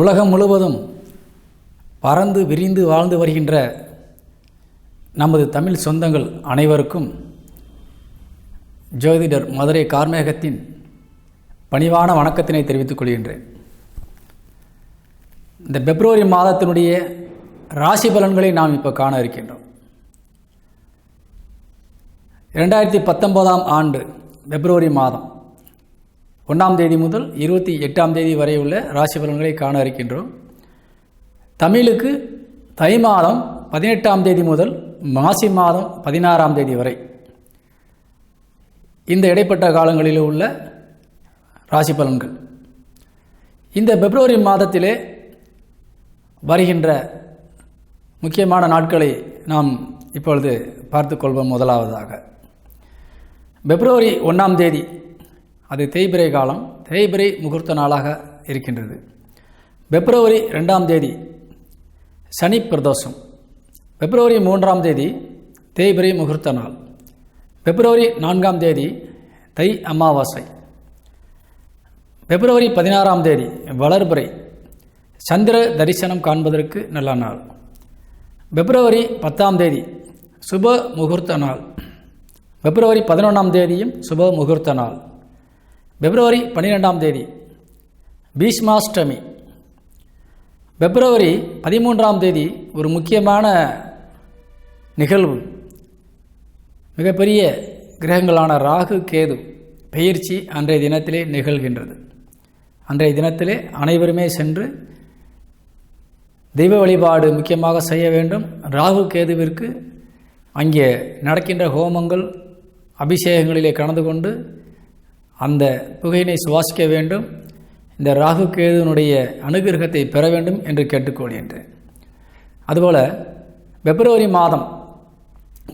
உலகம் முழுவதும் பறந்து விரிந்து வாழ்ந்து வருகின்ற நமது தமிழ் சொந்தங்கள் அனைவருக்கும் ஜோதிடர் மதுரை கார்மேகத்தின் பணிவான வணக்கத்தினை தெரிவித்துக் கொள்கின்றேன். இந்த பிப்ரவரி மாதத்தினுடைய ராசி பலன்களை நாம் இப்போ காண இருக்கின்றோம். இரண்டாயிரத்தி பத்தொன்பதாம் ஆண்டு பிப்ரவரி மாதம். ஒன்றாம் தேதி முதல் இருபத்தி எட்டாம் தேதி வரை உள்ள ராசி பலன்களை காண இருக்கின்றோம். தமிழுக்கு தை மாதம் பதினெட்டாம் தேதி முதல் மாசி மாதம் பதினாறாம் தேதி வரை. இந்த இடைப்பட்ட காலங்களில் உள்ள ராசி பலன்கள். இந்த பிப்ரவரி மாதத்திலே வருகின்ற முக்கியமான நாட்களை நாம் இப்பொழுது பார்த்துக்கொள்வோம் முதலாவதாக. பிப்ரவரி ஒன்றாம் தேதி அது தேய்பிரை காலம் தேய்பிரை முகூர்த்த நாளாக இருக்கின்றது. பிப்ரவரி ரெண்டாம் தேதி சனி பிரதோஷம். பிப்ரவரி மூன்றாம் தேதி தேய்பிரை முகூர்த்த நாள். பிப்ரவரி நான்காம் தேதி தை அமாவாசை. பிப்ரவரி பதினாறாம் தேதி வளர்பிறை. சந்திர தரிசனம் காண்பதற்கு நல்ல நாள். பிப்ரவரி பத்தாம் தேதி சுப முகூர்த்த நாள். பிப்ரவரி பதினொன்றாம் தேதியும் சுப முகூர்த்த நாள். பிப்ரவரி பன்னிரெண்டாம் தேதி பீஷ்மாஷ்டமி. பிப்ரவரி பதிமூன்றாம் தேதி ஒரு முக்கியமான நிகழ்வு. மிகப்பெரிய கிரகங்களான ராகு கேது பெயர்ச்சி அன்றைய தினத்திலே நிகழ்கின்றது. அன்றைய தினத்திலே அனைவருமே சென்று தெய்வ வழிபாடு முக்கியமாக செய்ய வேண்டும். ராகு கேதுவிற்கு அங்கே நடக்கின்ற ஹோமங்கள் அபிஷேகங்களிலே கலந்து கொண்டு அந்த புகையினை சுவாசிக்க வேண்டும். இந்த ராகு கேதுனுடைய அனுகிரகத்தை பெற வேண்டும் என்று கேட்டுக்கொள்கின்றேன் அதுபோல் பிப்ரவரி மாதம்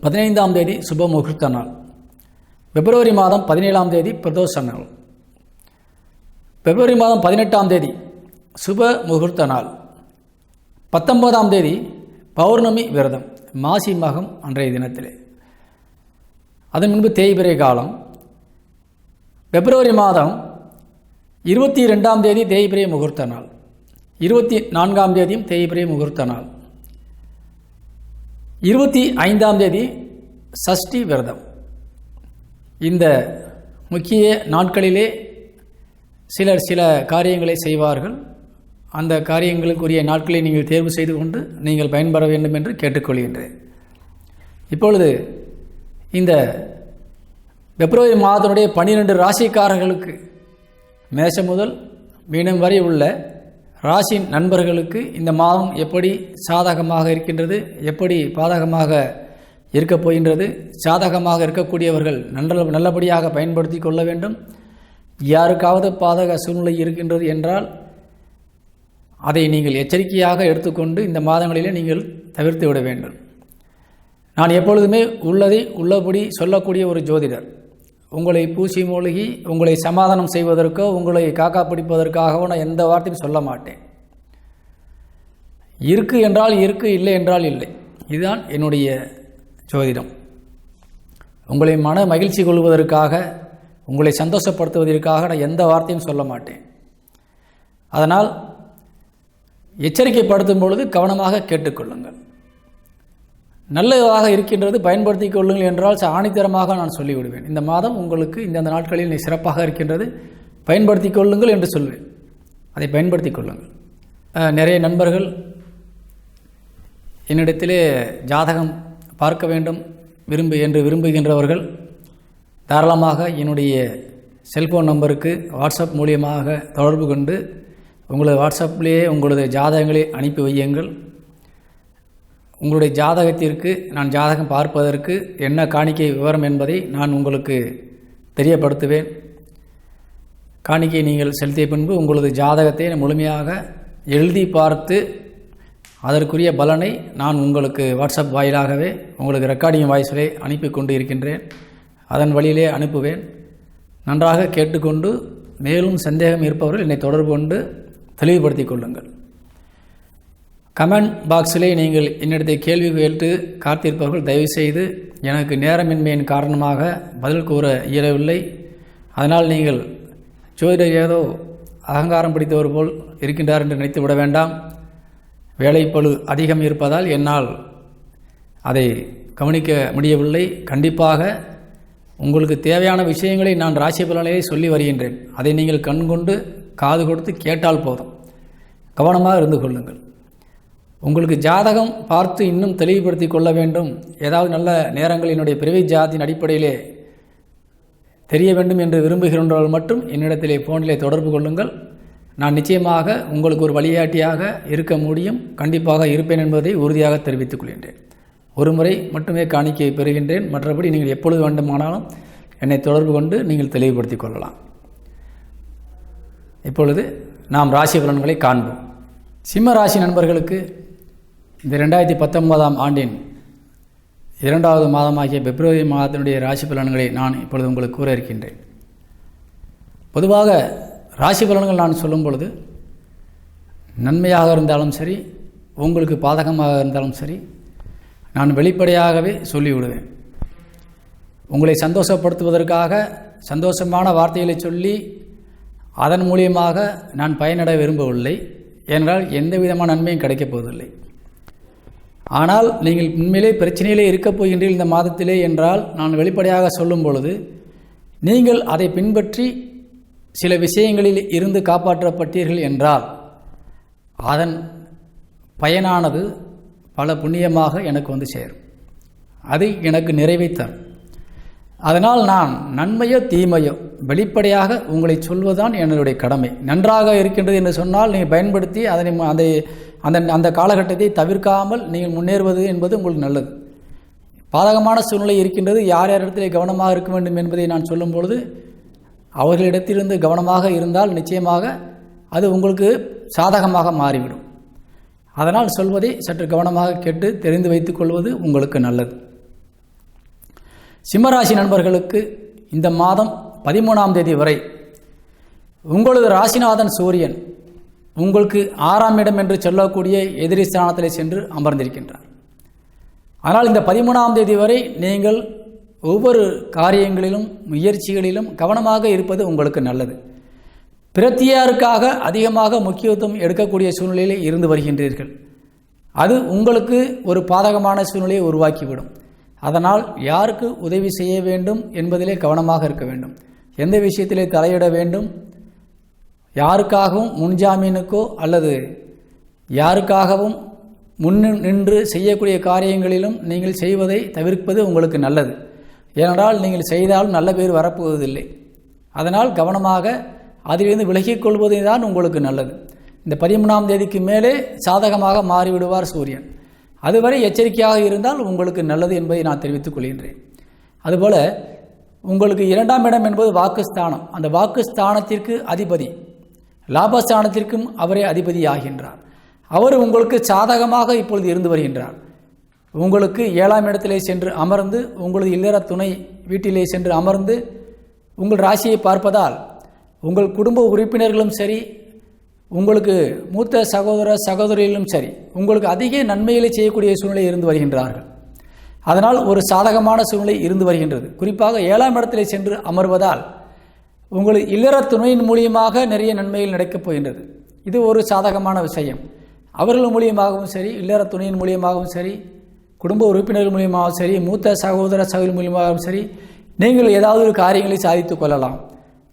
பதினைந்தாம் தேதி சுப முகூர்த்த நாள். பிப்ரவரி மாதம் பதினேழாம் தேதி பிரதோஷ நாள். பிப்ரவரி மாதம் பதினெட்டாம் தேதி சுப முகூர்த்த நாள். பத்தொன்பதாம் தேதி பௌர்ணமி விரதம் மாசி மகம் அன்றைய தினத்திலே. அதன் முன்பு தேய்பிரை காலம் பிப்ரவரி மாதம் இருபத்தி ரெண்டாம் தேதி தேய்பிரை முகூர்த்த நாள். இருபத்தி நான்காம் தேதியும் தேய்பிரை முகூர்த்த நாள். இருபத்தி ஐந்தாம் தேதி சஷ்டி விரதம். இந்த முக்கிய நாட்களிலே சிலர் சில காரியங்களை செய்வார்கள். அந்த காரியங்களுக்குரிய நாட்களை நீங்கள் தேர்வு செய்து கொண்டு நீங்கள் பயன்பெற வேண்டும் என்று கேட்டுக்கொள்கின்றேன். இப்பொழுது இந்த பிப்ரவரி மாதத்தினுடைய பன்னிரெண்டு ராசிக்காரர்களுக்கு மேஷம் முதல் மீனம் வரை உள்ள ராசி நண்பர்களுக்கு இந்த மாதம் எப்படி சாதகமாக இருக்கின்றது எப்படி பாதகமாக இருக்கப் போகின்றது சாதகமாக இருக்கக்கூடியவர்கள் நல்ல நல்லபடியாக பயன்படுத்தி கொள்ள வேண்டும். யாருக்காவது பாதக சூழ்நிலை இருக்கின்றது என்றால் அதை நீங்கள் எச்சரிக்கையாக எடுத்துக்கொண்டு இந்த மாதங்களிலே நீங்கள் தவிர்த்து விட வேண்டும். நான் எப்பொழுதுமே உள்ளதை உள்ளபடி சொல்லக்கூடிய ஒரு ஜோதிடர். உங்களை பூசி மூழ்கி உங்களை சமாதானம் செய்வதற்கோ உங்களை காக்கா பிடிப்பதற்காகவோ நான் எந்த வார்த்தையும் சொல்ல மாட்டேன். இருக்கு என்றால் இருக்கு இல்லை என்றால் இல்லை. இதுதான் என்னுடைய ஜோதிடம். உங்களை மன மகிழ்ச்சி கொள்வதற்காக உங்களை சந்தோஷப்படுத்துவதற்காக நான் எந்த வார்த்தையும் சொல்ல மாட்டேன். அதனால் எச்சரிக்கைப்படுத்தும் பொழுது கவனமாக கேட்டுக்கொள்ளுங்கள். நல்லதாக இருக்கின்றது பயன்படுத்தி கொள்ளுங்கள் என்றால் ஆணித்தரமாக நான் சொல்லிவிடுவேன். இந்த மாதம் உங்களுக்கு இந்தந்த நாட்களில் சிறப்பாக இருக்கின்றது பயன்படுத்தி கொள்ளுங்கள் என்று சொல்வேன். அதை பயன்படுத்தி கொள்ளுங்கள். நிறைய நண்பர்கள் என்னிடத்திலே ஜாதகம் பார்க்க வேண்டும் விரும்பு என்று விரும்புகின்றவர்கள் தாராளமாக என்னுடைய செல்ஃபோன் நம்பருக்கு வாட்ஸ்அப் மூலியமாக தொடர்பு கொண்டு உங்களது வாட்ஸ்அப்லேயே உங்களது ஜாதகங்களை அனுப்பி வையுங்கள். உங்களுடைய ஜாதகத்திற்கு நான் ஜாதகம் பார்ப்பதற்கு என்ன காணிக்கை விவரம் என்பதை நான் உங்களுக்கு தெரியப்படுத்துவேன். காணிக்கை நீங்கள் செலுத்திய பின்பு உங்களது ஜாதகத்தை முழுமையாக எழுதி பார்த்து அதற்குரிய பலனை நான் உங்களுக்கு வாட்ஸ்அப் வாயிலாகவே உங்களுக்கு ரெக்கார்டிங் வாய்ஸிலே அனுப்பி கொண்டு இருக்கின்றேன். அதன் வழியிலே அனுப்புவேன். நன்றாக கேட்டுக்கொண்டு மேலும் சந்தேகம் இருப்பவர்கள் என்னை தொடர்பு கொண்டு தெளிவுபடுத்திக் கொள்ளுங்கள். கமெண்ட் பாக்ஸிலே நீங்கள் என்னிடத்தை கேள்வி கேட்டு காத்திருப்பவர்கள் தயவுசெய்து எனக்கு நேரமின்மையின் காரணமாக பதில் கூற இயலவில்லை. அதனால் நீங்கள் ஜோதிடர் ஏதோ அகங்காரம் பிடித்தவர் போல் இருக்கின்றார் என்று நினைத்து விட வேண்டாம். வேலைப்பழு அதிகம் இருப்பதால் என்னால் அதை கவனிக்க முடியவில்லை. கண்டிப்பாக உங்களுக்கு தேவையான விஷயங்களை நான் ராசி பலனையே சொல்லி வருகின்றேன். அதை நீங்கள் கண்கொண்டு காது கொடுத்து கேட்டால் போதும். கவனமாக இருந்து கொள்ளுங்கள். உங்களுக்கு ஜாதகம் பார்த்து இன்னும் தெளிவுபடுத்தி கொள்ள வேண்டும். ஏதாவது நல்ல நேரங்கள் என்னுடைய பிறவி ஜாதியின் அடிப்படையிலே தெரிய வேண்டும் என்று விரும்புகின்றவர்கள் மட்டும் என்னிடத்திலே ஃபோனிலே தொடர்பு கொள்ளுங்கள். நான் நிச்சயமாக உங்களுக்கு ஒரு வழிகாட்டியாக இருக்க முடியும். கண்டிப்பாக இருப்பேன் என்பதை உறுதியாக தெரிவித்துக் கொள்கின்றேன். ஒரு முறை மட்டுமே காணிக்கை பெறுகின்றேன். மற்றபடி நீங்கள் எப்பொழுது வேண்டுமானாலும் என்னை தொடர்பு கொண்டு நீங்கள் தெளிவுபடுத்திக் கொள்ளலாம். இப்பொழுது நாம் ராசி பலன்களை காண்போம். சிம்ம ராசி நண்பர்களுக்கு இந்த ரெண்டாயிரத்தி பத்தொன்பதாம் ஆண்டின் இரண்டாவது மாதமாகிய பிப்ரவரி மாதத்தினுடைய ராசி பலன்களை நான் இப்பொழுது உங்களுக்கு கூற இருக்கின்றேன். பொதுவாக ராசி பலன்கள் நான் சொல்லும் பொழுது நன்மையாக இருந்தாலும் சரி உங்களுக்கு பாதகமாக இருந்தாலும் சரி நான் வெளிப்படையாகவே சொல்லிவிடுவேன். உங்களை சந்தோஷப்படுத்துவதற்காக சந்தோஷமான வார்த்தைகளை சொல்லி அதன் மூலியமாக நான் பயனட விரும்பவில்லை. ஏனென்றால் எந்த விதமான நன்மையும் கிடைக்கப் போவதில்லை. ஆனால் நீங்கள் உண்மையிலே பிரச்சனையிலே இருக்கப் போகின்றீர்கள் இந்த மாதத்திலே என்றால் நான் வெளிப்படையாக சொல்லும் பொழுது நீங்கள் அதை பின்பற்றி சில விஷயங்களில் இருந்து காப்பாற்றப்பட்டீர்கள் என்றால் அதன் பயனானது பல புண்ணியமாக எனக்கு வந்து சேரும். அது எனக்கு நிறைவை தரும். அதனால் நான் நன்மையோ தீமையோ வெளிப்படையாக உங்களை சொல்வதுதான் என்னுடைய கடமை. நன்றாக இருக்கின்றது என்று சொன்னால் நீங்கள் பயன்படுத்தி அதனை அதை அந்த அந்த காலகட்டத்தை தவிர்க்காமல் நீங்கள் முன்னேறுவது என்பது உங்களுக்கு நல்லது. பாதகமான சூழ்நிலை இருக்கின்றது. யார் யார் இடத்திலே கவனமாக இருக்க வேண்டும் என்பதை நான் சொல்லும் பொழுது அவர்களிடத்திலிருந்து கவனமாக இருந்தால் நிச்சயமாக அது உங்களுக்கு சாதகமாக மாறிவிடும். அதனால் சொல்வதை சற்று கவனமாக கேட்டு தெரிந்து வைத்துக் கொள்வது உங்களுக்கு நல்லது. சிம்மராசி நண்பர்களுக்கு இந்த மாதம் பதிமூணாம் தேதி வரை உங்களது ராசிநாதன் சூரியன் உங்களுக்கு ஆறாம் இடம் என்று சொல்லக்கூடிய எதிரி ஸ்தானத்திலே சென்று அமர்ந்திருக்கின்றார். ஆனால் இந்த பதிமூணாம் தேதி வரை நீங்கள் ஒவ்வொரு காரியங்களிலும் முயற்சிகளிலும் கவனமாக இருப்பது உங்களுக்கு நல்லது. பிரத்தியாருக்காக அதிகமாக முக்கியத்துவம் எடுக்கக்கூடிய சூழ்நிலையில் இருந்து வருகின்றீர்கள். அது உங்களுக்கு ஒரு பாதகமான சூழ்நிலையை உருவாக்கிவிடும். அதனால் யாருக்கு உதவி செய்ய வேண்டும் என்பதிலே கவனமாக இருக்க வேண்டும். எந்த விஷயத்திலே தலையிட வேண்டும்? யாருக்காகவும் முன்ஜாமீனுக்கோ அல்லது யாருக்காகவும் முன் நின்று செய்யக்கூடிய காரியங்களிலும் நீங்கள் செய்வதை தவிர்ப்பது உங்களுக்கு நல்லது. ஏனென்றால் நீங்கள் செய்தால் நல்ல பேர் வரப்போவதில்லை. அதனால் கவனமாக அதிலிருந்து விலகிக் கொள்வதே தான் உங்களுக்கு நல்லது. இந்த பதிமூணாம் தேதிக்கு மேலே சாதகமாக மாறிவிடுவார் சூரியன். அதுவரை எச்சரிக்கையாக இருந்தால் உங்களுக்கு நல்லது என்பதை நான் தெரிவித்துக் கொள்கின்றேன். அதுபோல் உங்களுக்கு இரண்டாம் இடம் என்பது வாக்குஸ்தானம். அந்த வாக்குஸ்தானத்திற்கு அதிபதி லாபஸ்தானத்திற்கும் அவரே அதிபதி ஆகின்றார் அவர் உங்களுக்கு சாதகமாக இப்பொழுது இருந்து வருகின்றார். உங்களுக்கு ஏழாம் இடத்திலே சென்று அமர்ந்து உங்களது இல்லற துணை வீட்டிலே சென்று அமர்ந்து உங்கள் ராசியை பார்ப்பதால் உங்கள் குடும்ப உறுப்பினர்களும் சரி உங்களுக்கு மூத்த சகோதர சகோதரிகளும் சரி உங்களுக்கு அதிக நன்மைகளை செய்யக்கூடிய சூழ்நிலை இருந்து வருகின்றார்கள். அதனால் ஒரு சாதகமான சூழ்நிலை இருந்து வருகின்றது. குறிப்பாக ஏழாம் இடத்திலே சென்று அமர்வதால் உங்களுக்கு இல்லற துணையின் மூலியமாக நிறைய நன்மைகள் நடக்கப் போகின்றது. இது ஒரு சாதகமான விஷயம். அவர்கள் மூலியமாகவும் சரி இல்லற துணையின் மூலியமாகவும் சரி குடும்ப உறுப்பினர்கள் மூலியமாகவும் சரி மூத்த சகோதர சகோதரி மூலியமாகவும் சரி நீங்கள் ஏதாவது ஒரு காரியங்களை சாதித்து கொள்ளலாம்.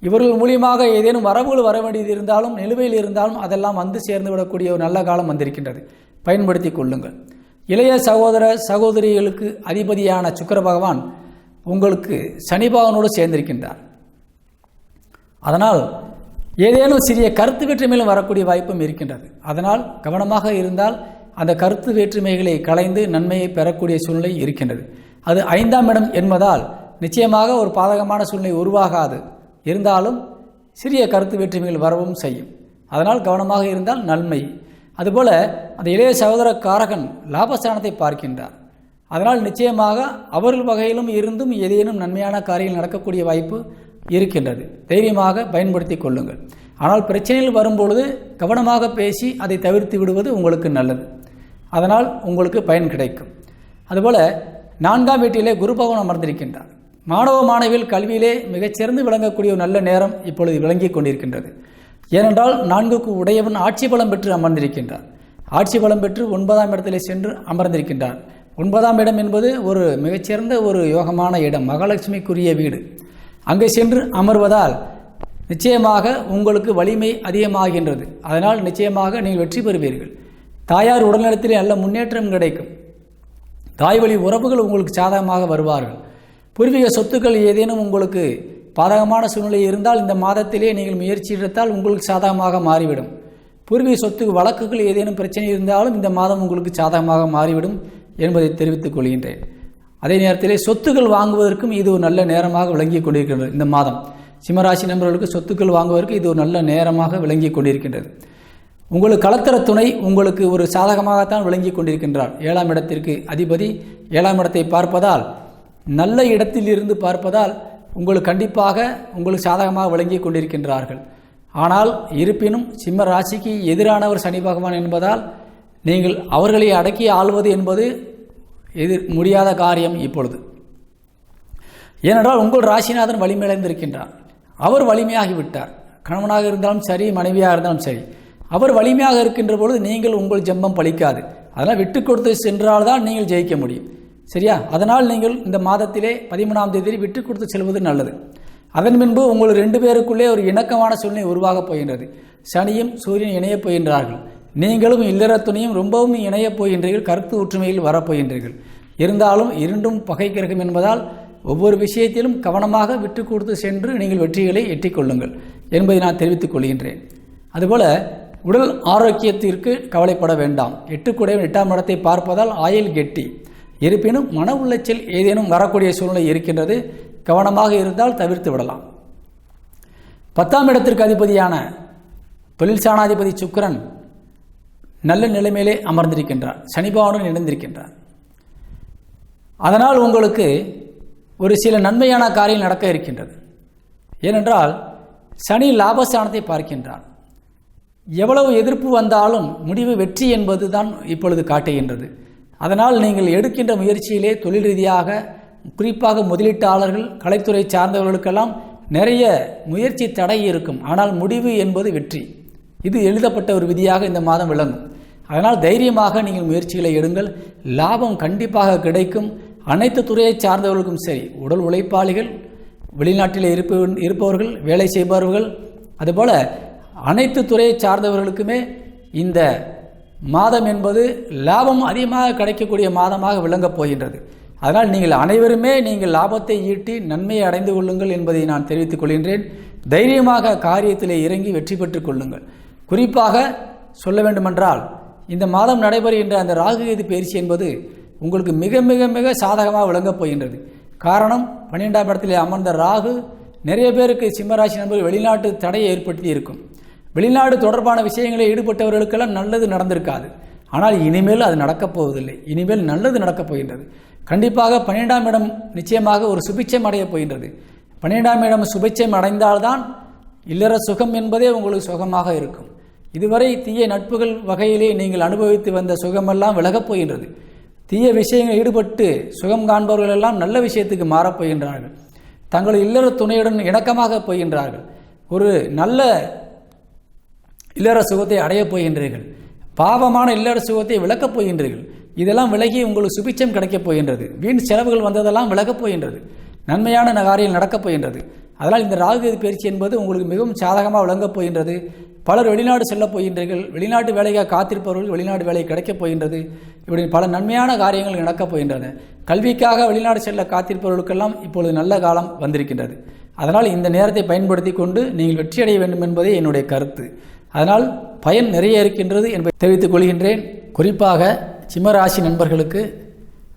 இவர்கள் மூலியமாக ஏதேனும் வரவுகள் வர வேண்டியது இருந்தாலும் நிலுவையில் இருந்தாலும் அதெல்லாம் வந்து சேர்ந்து விடக்கூடிய ஒரு நல்ல காலம் வந்திருக்கின்றது. பயன்படுத்தி கொள்ளுங்கள். இளைய சகோதர சகோதரிகளுக்கு அதிபதியான சுக்கர பகவான் உங்களுக்கு சனி பகவானோடு சேர்ந்திருக்கின்றார். அதனால் ஏதேனும் சிறிய கருத்து வேற்றுமையிலும் வரக்கூடிய வாய்ப்பும் இருக்கின்றது. அதனால் கவனமாக இருந்தால் அந்த கருத்து வேற்றுமைகளை களைந்து நன்மையை பெறக்கூடிய சூழ்நிலை இருக்கின்றது. அது ஐந்தாம் இடம் என்பதால் நிச்சயமாக ஒரு பாதகமான சூழ்நிலை உருவாகாது. இருந்தாலும் சிறிய கருத்து வேற்றுமைகள் வரவும் செய்யும். அதனால் கவனமாக இருந்தால் நன்மை. அதுபோல் அந்த இளைய சகோதர காரகன் லாபஸ்தானத்தை பார்க்கின்றார். அதனால் நிச்சயமாக அவர்கள் வகையிலும் இருந்தும் ஏதேனும் நன்மையான காரியங்கள் நடக்கக்கூடிய வாய்ப்பு இருக்கின்றது. தைரியமாக பயன்படுத்தி கொள்ளுங்கள். ஆனால் பிரச்சனைகள் வரும்பொழுது கவனமாக பேசி அதை தவிர்த்து விடுவது உங்களுக்கு நல்லது. அதனால் உங்களுக்கு பயன் கிடைக்கும். அதுபோல் நான்காம் வீட்டிலே குரு பகவான் அமர்ந்திருக்கின்றார். மாணவ மாணவியில் கல்வியிலே மிகச்சிறந்து விளங்கக்கூடிய ஒரு நல்ல நேரம் இப்பொழுது விளங்கி கொண்டிருக்கின்றது. ஏனென்றால் நான்குக்கு உடையவன் ஆட்சி பலம் பெற்று அமர்ந்திருக்கின்றார். ஆட்சி பலம் பெற்று ஒன்பதாம் இடத்திலே சென்று அமர்ந்திருக்கின்றார். ஒன்பதாம் இடம் என்பது ஒரு மிகச்சிறந்த ஒரு யோகமான இடம். மகாலட்சுமிக்குரிய வீடு. அங்கே சென்று அமர்வதால் நிச்சயமாக உங்களுக்கு வலிமை அதிகமாகின்றது. அதனால் நிச்சயமாக நீங்கள் வெற்றி பெறுவீர்கள். தாயார் உடல்நலத்திலே நல்ல முன்னேற்றம் கிடைக்கும். தாய் வழி உறவுகள் உங்களுக்கு சாதகமாக வருவார்கள். பூர்வீக சொத்துக்கள் ஏதேனும் உங்களுக்கு பாதகமான சூழ்நிலை இருந்தால் இந்த மாதத்திலே நீங்கள் முயற்சி எடுத்தால் உங்களுக்கு சாதகமாக மாறிவிடும். பூர்வீக சொத்து வழக்குகள் ஏதேனும் பிரச்சனை இருந்தாலும் இந்த மாதம் உங்களுக்கு சாதகமாக மாறிவிடும் என்பதை தெரிவித்துக் கொள்கின்றேன். அதே நேரத்திலே சொத்துக்கள் வாங்குவதற்கும் இது ஒரு நல்ல நேரமாக விளங்கி கொண்டிருக்கின்றது. இந்த மாதம் சிம்மராசி நண்பர்களுக்கு சொத்துக்கள் வாங்குவதற்கு இது ஒரு நல்ல நேரமாக விளங்கி கொண்டிருக்கின்றது. உங்களுக்கு கலத்தர துணை உங்களுக்கு ஒரு சாதகமாகத்தான் விளங்கி கொண்டிருக்கின்றார். ஏழாம் இடத்திற்கு அதிபதி ஏழாம் இடத்தை பார்ப்பதால் நல்ல இடத்தில் இருந்து பார்ப்பதால் உங்களுக்கு கண்டிப்பாக உங்களுக்கு சாதகமாக விளங்கி கொண்டிருக்கின்றார்கள். ஆனால் இருப்பினும் சிம்ம ராசிக்கு எதிரானவர் சனி பகவான் என்பதால் நீங்கள் அவர்களை அடக்கி ஆள்வது என்பது எதிர் முடியாத காரியம் இப்பொழுது. ஏனென்றால் உங்கள் ராசிநாதன் வலிமையடைந்திருக்கின்றார். அவர் வலிமையாகி விட்டார் கணவனாக இருந்தாலும் சரி மனைவியாக இருந்தாலும் சரி அவர் வலிமையாக இருக்கின்ற பொழுது நீங்கள் உங்கள் ஜெம்பம் பழிக்காது. அதனால் விட்டு கொடுத்து சென்றால்தான் நீங்கள் ஜெயிக்க முடியும். சரியா? அதனால் நீங்கள் இந்த மாதத்திலே பதிமூணாம் தேதி விட்டு கொடுத்து செல்வது நல்லது. அதன் பின்பு உங்கள் ரெண்டு பேருக்குள்ளே ஒரு இணக்கமான சூழ்நிலை உருவாகப் போகின்றது. சனியும் சூரியன் இணையப் போகின்றார்கள். நீங்களும் இல்லற துணியும் ரொம்பவும் இணையப் போகின்றீர்கள் கருத்து ஒற்றுமையில் வரப்போகின்றீர்கள் இருந்தாலும் இரண்டும் பகை கிரகம் என்பதால் ஒவ்வொரு விஷயத்திலும் கவனமாக விட்டு கொடுத்து சென்று நீங்கள் வெற்றிகளை எட்டிக்கொள்ளுங்கள் என்பதை நான் தெரிவித்துக் கொள்கின்றேன். அதுபோல உடல் ஆரோக்கியத்திற்கு கவலைப்பட வேண்டாம். எட்டுக்குடைய எட்டாம் இடத்தை பார்ப்பதால் ஆயில் கெட்டி. இருப்பினும் மன உளைச்சல் ஏதேனும் வரக்கூடிய சூழ்நிலை இருக்கின்றது. கவனமாக இருந்தால் தவிர்த்து விடலாம். பத்தாம் இடத்திற்கு அதிபதியான தொழில் சாணாதிபதி சுக்கரன் நல்ல நிலைமையிலே அமர்ந்திருக்கின்றார். சனிபவனுடன் இணைந்திருக்கின்றார். அதனால் உங்களுக்கு ஒரு சில நன்மையான காரியம் நடக்க இருக்கின்றது. ஏனென்றால் சனி லாபஸ்தானத்தை பார்க்கின்றார். எவ்வளவு எதிர்ப்பு வந்தாலும் முடிவு வெற்றி என்பது தான் இப்பொழுது காட்டுகின்றது. அதனால் நீங்கள் எடுக்கின்ற முயற்சியிலே தொழில் ரீதியாக குறிப்பாக முதலீட்டாளர்கள் கலைத்துறை சார்ந்தவர்களுக்கெல்லாம் நிறைய முயற்சி தடை இருக்கும். ஆனால் முடிவு என்பது வெற்றி. இது எழுதப்பட்ட ஒரு விதியாக இந்த மாதம் விளங்கும். அதனால் தைரியமாக நீங்கள் முயற்சிகளை எடுங்கள். லாபம் கண்டிப்பாக கிடைக்கும். அனைத்து துறையை சார்ந்தவர்களுக்கும் சரி. உடல் உழைப்பாளிகள் வெளிநாட்டில் இருப்ப இருப்பவர்கள் வேலை செய்பவர்கள். அதுபோல் அனைத்து துறையை சார்ந்தவர்களுக்குமே இந்த மாதம் என்பது லாபம் அதிகமாக கிடைக்கக்கூடிய மாதமாக விளங்கப் போகின்றது. அதனால் நீங்கள் அனைவருமே நீங்கள் லாபத்தை ஈட்டி நன்மையை அடைந்து கொள்ளுங்கள் என்பதை நான் தெரிவித்துக் கொள்கின்றேன். தைரியமாக காரியத்தில் இறங்கி வெற்றி பெற்றுக் கொள்ளுங்கள். குறிப்பாக சொல்ல வேண்டுமென்றால் இந்த மாதம் நடைபெறுகின்ற அந்த ராகுகேது பயிற்சி என்பது உங்களுக்கு மிக மிக மிக சாதகமாக விளங்கப் போகின்றது. காரணம் பன்னிரெண்டாம் இடத்திலே அமர்ந்த ராகு நிறைய பேருக்கு சிம்மராசி நண்பர்கள் வெளிநாட்டு தடையை ஏற்படுத்தி இருக்கும். வெளிநாடு தொடர்பான விஷயங்களில் ஈடுபட்டவர்களுக்கெல்லாம் நல்லது நடந்திருக்காது. ஆனால் இனிமேல் அது நடக்கப் போவதில்லை. இனிமேல் நல்லது நடக்கப் போகின்றது. கண்டிப்பாக பன்னிரெண்டாம் இடம் நிச்சயமாக ஒரு சுபிட்சம் அடையப் போகின்றது. பன்னிரெண்டாம் இடம் சுபிட்சம் அடைந்தால்தான் இல்லற சுகம் என்பதே உங்களுக்கு சுகமாக இருக்கும். இதுவரை தீய நட்புகள் வகையிலே நீங்கள் அனுபவித்து வந்த சுகமெல்லாம் விலகப் போகின்றது. தீய விஷயங்களில் ஈடுபட்டு சுகம் காண்பவர்கள் எல்லாம் நல்ல விஷயத்துக்கு மாறப் போகின்றார்கள். தங்கள் இல்லற துணையுடன் இணக்கமாக போகின்றார்கள். ஒரு நல்ல இல்லற சுகத்தை அடையப் போகின்றீர்கள். பாவமான இல்லற சுகத்தை விளக்கப் போகின்றீர்கள். இதெல்லாம் விலகி உங்களுக்கு சுபிச்சம் கிடைக்கப் போகின்றது. வீண் செலவுகள் வந்ததெல்லாம் விலகப் போகின்றது. நன்மையான காரியம் நடக்கப் போகின்றது. அதனால் இந்த ராகுகேது பயிற்சி என்பது உங்களுக்கு மிகவும் சாதகமாக விளங்கப் போகின்றது. பலர் வெளிநாடு செல்லப் போகின்றீர்கள். வெளிநாட்டு வேலைக்காக காத்திருப்பவர்கள் வெளிநாடு வேலை கிடைக்கப் போகின்றது. இப்படி பல நன்மையான காரியங்கள் நடக்கப் போகின்றன. கல்விக்காக வெளிநாடு செல்ல காத்திருப்பவர்களுக்கெல்லாம் இப்பொழுது நல்ல காலம் வந்திருக்கின்றது. அதனால் இந்த நேரத்தை பயன்படுத்தி கொண்டு நீங்கள் வெற்றியடைய வேண்டும் என்பதே என்னுடைய கருத்து. அதனால் பயன் நிறைய இருக்கின்றது என்பதை தெரிவித்துக் கொள்கின்றேன். குறிப்பாக சிம்மராசி நண்பர்களுக்கு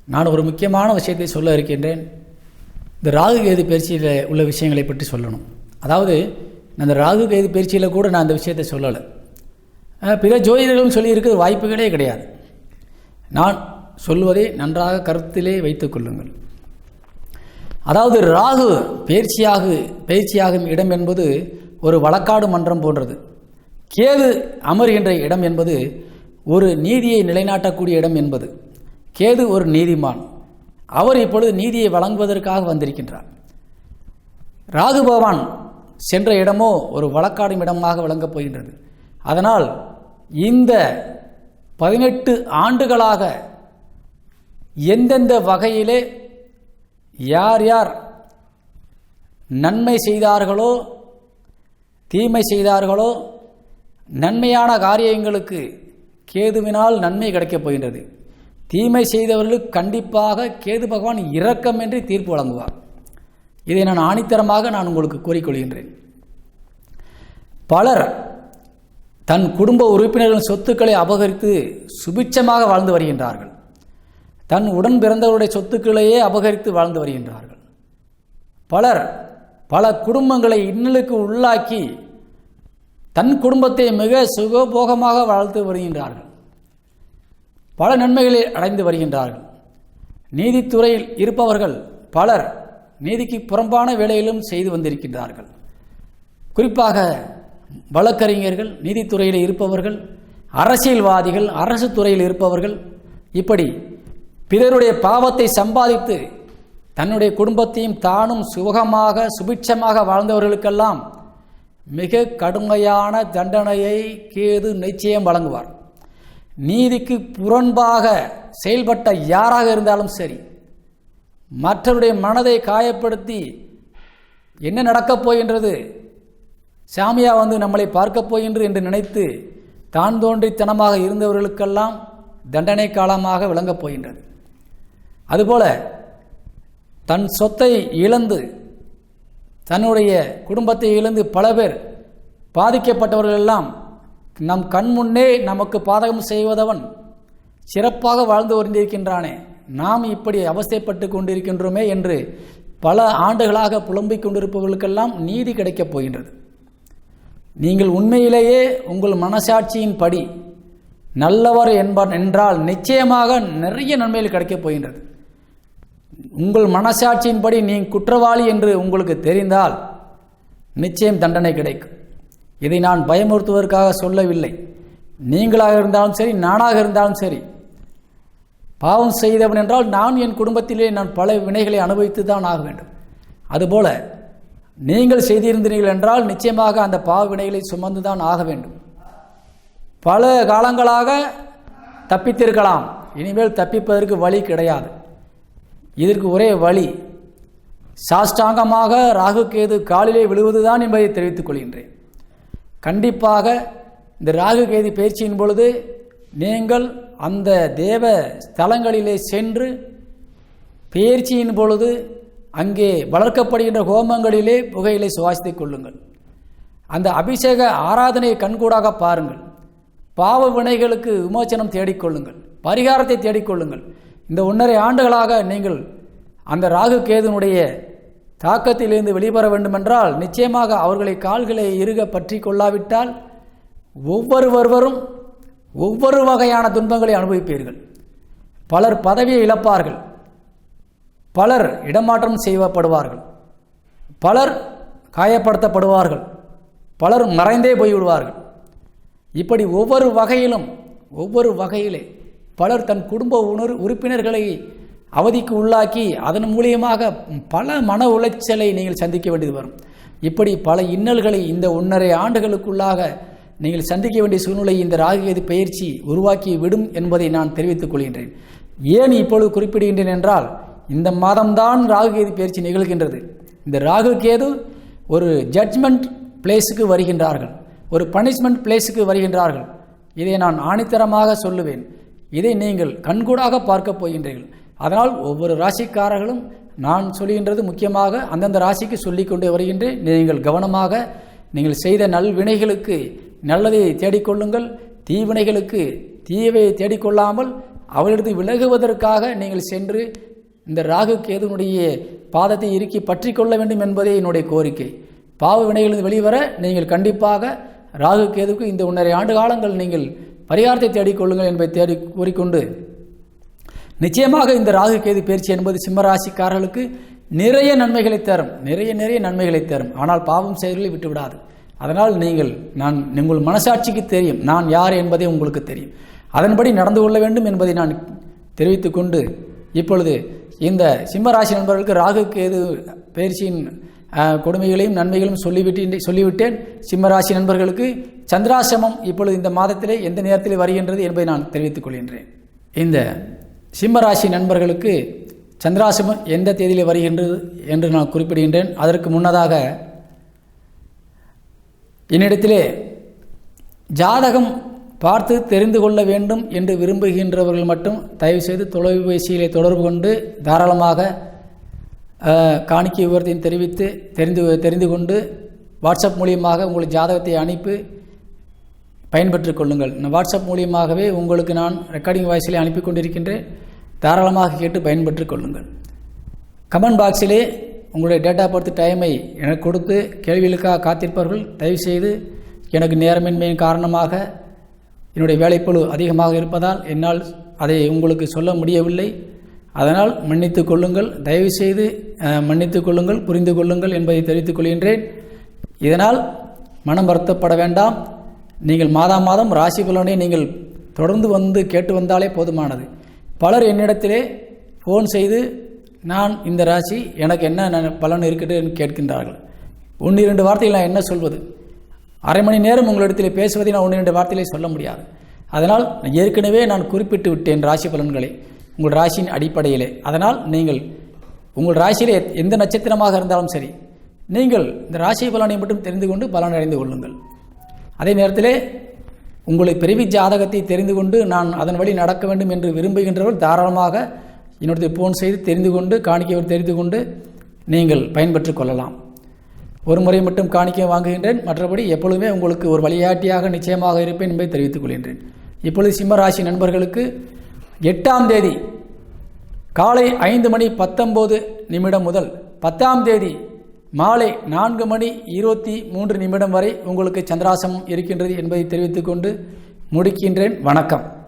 நான் ஒரு முக்கியமான விஷயத்தை சொல்ல இருக்கின்றேன். இந்த ராகு கேது பயிற்சியில் உள்ள விஷயங்களை பற்றி சொல்லணும். அதாவது அந்த ராகு கேது பயிற்சியில் கூட நான் அந்த விஷயத்தை சொல்லலை. பிற ஜோதிடர்களும் சொல்லியிருக்கிற வாய்ப்புகளே கிடையாது. நான் சொல்வதை நன்றாக கருத்திலே வைத்துக் கொள்ளுங்கள். அதாவது ராகு பயிற்சியாக பயிற்சியாகும் இடம் என்பது ஒரு வழக்காடு மன்றம் போன்றது. கேது அமர்கின்ற இடம் என்பது ஒரு நீதியை நிலைநாட்டக்கூடிய இடம் என்பது. கேது ஒரு நீதிமான். அவர் இப்பொழுது நீதியை வழங்குவதற்காக வந்திருக்கின்றார். ராகு பகவான் சென்ற இடமோ ஒரு வழக்காடும் இடமாக விளங்கப் போகின்றது. அதனால் இந்த பதினெட்டு ஆண்டுகளாக எந்தெந்த வகையிலே யார் யார் நன்மை செய்தார்களோ தீமை செய்தார்களோ நன்மையான காரியங்களுக்கு கேதுவினால் நன்மை கிடைக்கப் போகின்றது. தீமை செய்தவர்களுக்கு கண்டிப்பாக கேது பகவான் இரக்கமின்றி தீர்ப்பு வழங்குவார். இதை நான் ஆணித்தரமாக நான் உங்களுக்கு கூறிக்கொள்கின்றேன். பலர் தன் குடும்ப உறுப்பினர்களின் சொத்துக்களை அபகரித்து சுபிட்சமாக வாழ்ந்து வருகின்றார்கள். தன் உடன் பிறந்தவருடைய சொத்துக்களையே அபகரித்து வாழ்ந்து வருகின்றார்கள். பலர் பல குடும்பங்களை இன்னலுக்கு உள்ளாக்கி தன் குடும்பத்தை மிக சுகபோகமாக வாழ்த்து வருகின்றார்கள். பல நன்மைகளை அடைந்து வருகின்றார்கள். நீதித்துறையில் இருப்பவர்கள் பலர் நீதிக்கு புறம்பான வேலையிலும் செய்து வந்திருக்கின்றார்கள். குறிப்பாக வழக்கறிஞர்கள் நீதித்துறையில் இருப்பவர்கள் அரசியல்வாதிகள் அரசு துறையில் இருப்பவர்கள் இப்படி பிறருடைய பாவத்தை சம்பாதித்து தன்னுடைய குடும்பத்தையும் தானும் சுகமாக சுபிட்சமாக வாழ்ந்தவர்களுக்கெல்லாம் மிக கடுமையான தண்டனையை கேது நிச்சயம் வழங்குவார். நீதிக்கு புறன்பாக செயல்பட்ட யாராக இருந்தாலும் சரி மற்றவருடைய மனதை காயப்படுத்தி என்ன நடக்கப் போகின்றது? சாமியா வந்து நம்மளை பார்க்கப் போகின்றது என்று நினைத்து தான் தோன்றித்தனமாக இருந்தவர்களுக்கெல்லாம் தண்டனை காலமாக விளங்கப் போகின்றது. அதுபோல தன் சொத்தை இழந்து தன்னுடைய குடும்பத்தை இழந்து பல பேர் பாதிக்கப்பட்டவர்கள் எல்லாம் நம் கண் முன்னே நமக்கு பாதகம் செய்வதவன் சிறப்பாக வாழ்ந்து வருந்திருக்கின்றானே நாம் இப்படி அவஸ்தைப்பட்டு கொண்டிருக்கின்றோமே என்று பல ஆண்டுகளாக புலம்பிக் கொண்டிருப்பவர்களுக்கெல்லாம் நீதி கிடைக்கப் போகின்றது. நீங்கள் உண்மையிலேயே உங்கள் மனசாட்சியின் படி நல்லவர் என்பார் என்றால் நிச்சயமாக நிறைய நன்மைகள் கிடைக்கப் போகின்றது. உங்கள் மனசாட்சியின்படி நீ குற்றவாளி என்று உங்களுக்கு தெரிந்தால் நிச்சயம் தண்டனை கிடைக்கும். இதை நான் பயமுறுத்துவதற்காக சொல்லவில்லை. நீங்களாக இருந்தாலும் சரி நானாக இருந்தாலும் சரி. பாவம் செய்தவன் என்றால் நான் என் குடும்பத்திலே நான் பல வினைகளை அனுபவித்து தான் ஆக வேண்டும். அதுபோல நீங்கள் செய்திருந்தீர்கள் என்றால் நிச்சயமாக அந்த பாவ வினைகளை சுமந்து தான் ஆக வேண்டும். பல காலங்களாக தப்பித்திருக்கலாம். இனிமேல் தப்பிப்பதற்கு வழி கிடையாது. இதற்கு ஒரே வழி சாஷ்டாங்கமாக ராகு கேது காலிலே விழுவதுதான் என்பதை தெரிவித்துக் கொள்கின்றேன். கண்டிப்பாக இந்த ராகு கேது பயிற்சியின் பொழுது நீங்கள் அந்த தேவ ஸ்தலங்களிலே சென்று பயிற்சியின் பொழுது அங்கே வளர்க்கப்படுகின்ற ஹோமங்களிலே புகையிலை சுவாசித்துக் கொள்ளுங்கள். அந்த அபிஷேக ஆராதனையை கண்கூடாக பாருங்கள். பாவ வினைகளுக்கு விமோச்சனம் தேடிக்கொள்ளுங்கள். பரிகாரத்தை தேடிக்கொள்ளுங்கள். இந்த ஒன்றரை ஆண்டுகளாக நீங்கள் அந்த ராகு கேதுனுடைய தாக்கத்திலிருந்து வெளிவர வேண்டுமென்றால் நிச்சயமாக அவர்களை கால்களை இறுக பற்றி கொள்ளாவிட்டால் ஒவ்வொருவரும் ஒவ்வொரு வகையான துன்பங்களை அனுபவிப்பீர்கள். பலர் பதவியை இழப்பார்கள். பலர் இடமாற்றம் செய்யப்படுவார்கள் பலர் காயப்படுத்தப்படுவார்கள். பலர் மறைந்தே போய்விடுவார்கள். இப்படி ஒவ்வொரு வகையிலும் ஒவ்வொரு வகையிலே பலர் தன் குடும்ப உணர் உறுப்பினர்களை அவதிக்கு உள்ளாக்கி அதன் மூலியமாக பல மன உளைச்சலை நீங்கள் சந்திக்க வேண்டியது வரும். இப்படி பல இன்னல்களை இந்த ஒன்றரை ஆண்டுகளுக்குள்ளாக நீங்கள் சந்திக்க வேண்டிய சூழ்நிலை இந்த ராகுகேது பயிற்சி உருவாக்கி விடும் என்பதை நான் தெரிவித்துக் கொள்கின்றேன். ஏன் இப்பொழுது குறிப்பிடுகின்றேன் என்றால் இந்த மாதம்தான் ராகுகேது பயிற்சி நிகழ்கின்றது. இந்த ராகுகேது ஒரு ஜட்ஜ்மெண்ட் பிளேஸுக்கு வருகின்றார்கள். ஒரு பனிஷ்மெண்ட் பிளேஸுக்கு வருகின்றார்கள். இதை நான் ஆணித்தரமாக சொல்லுவேன். இதை நீங்கள் கண்கூடாக பார்க்க போகின்றீர்கள். அதனால் ஒவ்வொரு ராசிக்காரர்களும் நான் சொல்கின்றது முக்கியமாக அந்தந்த ராசிக்கு சொல்லிக்கொண்டே வருகின்றேன். நீங்கள் கவனமாக நீங்கள் செய்த நல்வினைகளுக்கு நல்லதை தேடிக்கொள்ளுங்கள். தீவினைகளுக்கு தீயவை தேடிக்கொள்ளாமல் அவளிடத்து விலகுவதற்காக நீங்கள் சென்று இந்த ராகு கேதுனுடைய பாதத்தை இறுக்கி பற்றி கொள்ள வேண்டும் என்பதே என்னுடைய கோரிக்கை. பாவ வினைகளிலிருந்து வெளிவர நீங்கள் கண்டிப்பாக ராகு கேதுக்கு இந்த ஒன்றரை ஆண்டு காலங்கள் நீங்கள் பரிகாரத்தை தேடிக்கொள்ளுங்கள் என்பதை தேடி கூறிக்கொண்டு நிச்சயமாக இந்த ராகு கேது பயிற்சி என்பது சிம்மராசிக்காரர்களுக்கு நிறைய நன்மைகளை தரும். நிறைய நிறைய நன்மைகளை தரும். ஆனால் பாவம் செயல்களை விட்டுவிடாது. அதனால் நீங்கள் நான் உங்கள் மனசாட்சிக்கு தெரியும். நான் யார் என்பதே உங்களுக்கு தெரியும். அதன்படி நடந்து கொள்ள வேண்டும் என்பதை நான் தெரிவித்துக்கொண்டு இப்பொழுது இந்த சிம்ம ராசி நண்பர்களுக்கு ராகு கேது பயிற்சியின் கொடுமைகளையும் நன்மைகளும் சொல்லிவிட்டு சொல்லிவிட்டேன். சிம்மராசி நண்பர்களுக்கு சந்திராசிரமம் இப்பொழுது இந்த மாதத்திலே எந்த நேரத்தில் வருகின்றது என்பதை நான் தெரிவித்துக் கொள்கின்றேன். இந்த சிம்மராசி நண்பர்களுக்கு சந்திராசிமம் எந்த தேதியில் வருகின்றது என்று நான் குறிப்பிடுகின்றேன். அதற்கு முன்னதாக என்னிடத்திலே ஜாதகம் பார்த்து தெரிந்து கொள்ள வேண்டும் என்று விரும்புகின்றவர்கள் மட்டும் தயவுசெய்து தொலைபேசியிலே தொடர்பு கொண்டு தாராளமாக காணிக்கை விவரத்தையும் தெரிவித்து தெரிந்து தெரிந்து கொண்டு வாட்ஸ்அப் மூலியமாக உங்கள் ஜாதகத்தை அனுப்பி பயன்பெற்றுக் கொள்ளுங்கள். நான் வாட்ஸ்அப் மூலியமாகவே உங்களுக்கு நான் ரெக்கார்டிங் வாய்ஸிலே அனுப்பி கொண்டிருக்கின்றேன். தாராளமாக கேட்டு பயன்பெற்றுக் கொள்ளுங்கள். கமெண்ட் பாக்ஸிலே உங்களுடைய டேட்டா பர்த் டைமை எனக்கு கொடுத்து கேள்விகளுக்காக காத்திருப்பவர்கள் தயவுசெய்து எனக்கு நேரமின்மையின் காரணமாக என்னுடைய வேலைப்பொழு அதிகமாக இருப்பதால் என்னால் அதை உங்களுக்கு சொல்ல முடியவில்லை. அதனால் மன்னித்து கொள்ளுங்கள். தயவுசெய்து மன்னித்து கொள்ளுங்கள் புரிந்து கொள்ளுங்கள் என்பதை தெரிவித்துக் கொள்கின்றேன். இதனால் மனம் வருத்தப்பட வேண்டாம். நீங்கள் மாதா மாதம் ராசி பலனை நீங்கள் தொடர்ந்து வந்து கேட்டு வந்தாலே போதுமானது. பலர் என்னிடத்திலே ஃபோன் செய்து நான் இந்த ராசி எனக்கு என்ன ந- பலன் இருக்குது? என்று கேட்கின்றார்கள். ஒன்று இரண்டு வார்த்தைகள் நான் என்ன சொல்வது? அரை மணி நேரம் உங்களிடத்தில் பேசுவதை நான் ஒன்று இரண்டு வார்த்தையிலே சொல்ல முடியாது. அதனால் ஏற்கனவே நான் குறிப்பிட்டு விட்டேன் ராசி பலன்களை உங்கள் ராசியின் அடிப்படையிலே. அதனால் நீங்கள் உங்கள் ராசியிலே எந்த நட்சத்திரமாக இருந்தாலும் சரி நீங்கள் இந்த ராசி பலனை மட்டும் தெரிந்து கொண்டு பலன் அடைந்து கொள்ளுங்கள். அதே நேரத்தில் உங்களை பிறவி ஜாதகத்தை தெரிந்து கொண்டு நான் அதன் வழி நடக்க வேண்டும் என்று விரும்புகின்றவர் தாராளமாக என்னுடைய ஃபோன் செய்து தெரிந்து கொண்டு காணிக்கையை தெரிந்து கொண்டு நீங்கள் பயன்பெற்று கொள்ளலாம். ஒரு முறை மட்டும் காணிக்கை வாங்குகின்றேன் மற்றபடி எப்பொழுதுமே உங்களுக்கு ஒரு வழிகாட்டியாக நிச்சயமாக இருப்பேன் என்பதை தெரிவித்துக் கொள்கின்றேன். இப்பொழுது சிம்மராசி நண்பர்களுக்கு எட்டாம் தேதி காலை ஐந்து மணி பத்தொம்போது நிமிடம் முதல் பத்தாம் தேதி மாலை நான்கு மணி இருபத்தி மூன்று நிமிடம் வரை உங்களுக்கு சந்திராசம் இருக்கின்றது என்பதை தெரிவித்துக்கொண்டு முடிக்கின்றேன். வணக்கம்.